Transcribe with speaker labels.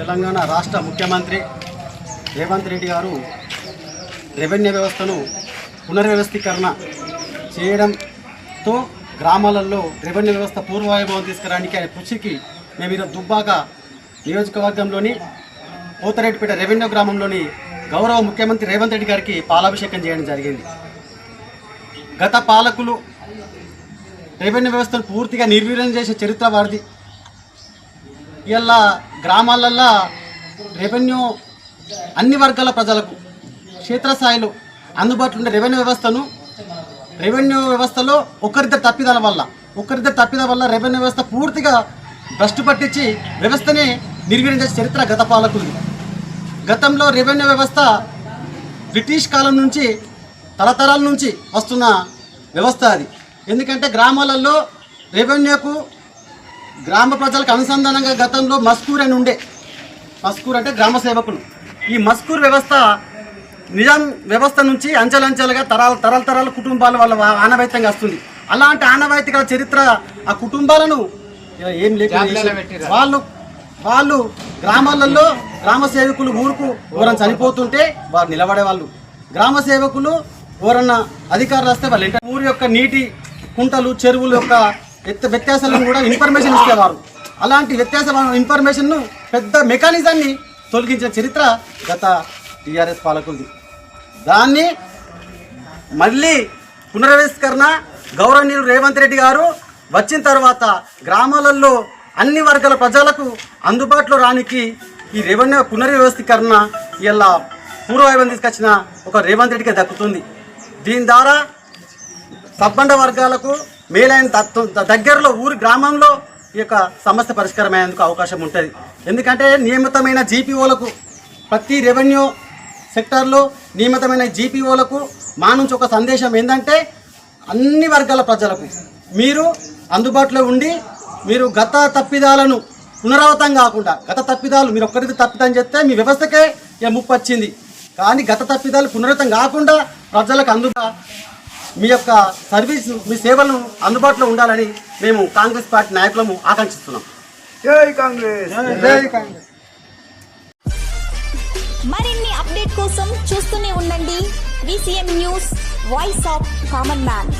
Speaker 1: తెలంగాణ రాష్ట్ర ముఖ్యమంత్రి రేవంత్ రెడ్డి గారు రెవెన్యూ వ్యవస్థను పునర్వ్యవస్థీకరణ చేయడంతో గ్రామాలలో రెవెన్యూ వ్యవస్థ పూర్వవైభవం తీసుకురావడానికి ఆయన కృషికి మేము ఈరోజు దుబ్బాక నియోజకవర్గంలోని పోతరెడ్డిపేట రెవెన్యూ గ్రామంలోని గౌరవ ముఖ్యమంత్రి రేవంత్ రెడ్డి గారికి పాలాభిషేకం చేయడం జరిగింది. గత పాలకులు రెవెన్యూ వ్యవస్థను పూర్తిగా నిర్వీర్యం చేసే చరిత్ర వారిది. ఇలా గ్రామాలల్లో రెవెన్యూ అన్ని వర్గాల ప్రజలకు క్షేత్రస్థాయిలో అందుబాటులో ఉండే రెవెన్యూ వ్యవస్థను రెవెన్యూ వ్యవస్థలో ఒకరిద్దరు తప్పిదాల వల్ల ఒకరిద్దరు తప్పిదాల వల్ల రెవెన్యూ వ్యవస్థ పూర్తిగా భ్రష్టు పట్టించి వ్యవస్థని నిర్వీర్యం చరిత్ర గత పాలకులు గతంలో రెవెన్యూ వ్యవస్థ బ్రిటిష్ కాలం నుంచి తరతరాల నుంచి వస్తున్న వ్యవస్థ అది. ఎందుకంటే గ్రామాలలో రెవెన్యూకు గ్రామ ప్రజలకు అనుసంధానంగా గతంలో మస్కూర్ అని ఉండే. మస్కూర్ అంటే గ్రామ సేవకులు. ఈ మస్కూర్ వ్యవస్థ నిజాం వ్యవస్థ నుంచి అంచెలంచెలుగా తరాల తరాల తరాల కుటుంబాల వాళ్ళ ఆనవాయితీగా వస్తుంది. అలాంటి ఆనవాయితీ గల చరిత్ర ఆ కుటుంబాలను ఏం లేకుండా వాళ్ళు వాళ్ళు గ్రామాలలో గ్రామ సేవకులు ఊరుకు ఎవరైనా చనిపోతుంటే వారు నిలబడే వాళ్ళు. గ్రామ సేవకులు ఎవరన్నా అధికారులు వస్తే వాళ్ళు ఊరి యొక్క నీటి కుంటలు చెరువుల యొక్క వ్యత్యాసాలను కూడా ఇన్ఫర్మేషన్ ఇచ్చేవారు. అలాంటి వ్యత్యాస ఇన్ఫర్మేషన్ను పెద్ద మెకానిజాన్ని తొలగించిన చరిత్ర గత టీఆర్ఎస్ పాలకులది. దాన్ని మళ్ళీ పునర్వ్యవస్థీకరణ గౌరవనీయులు రేవంత్ రెడ్డి గారు వచ్చిన తర్వాత గ్రామాలలో అన్ని వర్గాల ప్రజలకు అందుబాటులో రానికి ఈ రెవెన్యూ పునర్వ్యవస్థీకరణ ఇలా పూర్వవైభవం తీసుకొచ్చిన ఒక రేవంత్ రెడ్డికి దక్కుతుంది. దీని ద్వారా సబ్బండ వర్గాలకు మేలైన తత్వం దగ్గరలో ఊరి గ్రామంలో ఈ యొక్క సమస్య పరిష్కారమయ్యేందుకు అవకాశం ఉంటుంది. ఎందుకంటే నియమితమైన జీపీఓలకు ప్రతి రెవెన్యూ సెక్టార్లో నియమితమైన జీపీఓలకు మా నుంచి ఒక సందేశం ఏంటంటే అన్ని వర్గాల ప్రజలకు మీరు అందుబాటులో ఉండి మీరు గత తప్పిదాలను పునరావృతం కాకుండా గత తప్పిదాలు మీరు ఒక్కరికి తప్పిదని చెప్తే మీ వ్యవస్థకే ఇక ముప్పు వచ్చింది. కానీ గత తప్పిదాలు పునరావృతం కాకుండా ప్రజలకు అందుబాటు మీ యొక్క సర్వీస్ మీ సేవలను అందుబాటులో ఉండాలని మేము కాంగ్రెస్ పార్టీ నాయకులము ఆకాంక్షిస్తున్నాం.
Speaker 2: జై కాంగ్రెస్. జై కాంగ్రెస్.
Speaker 3: మరిన్ని అప్డేట్ కోసం చూస్తూనే ఉండండి. VCM news voice of common man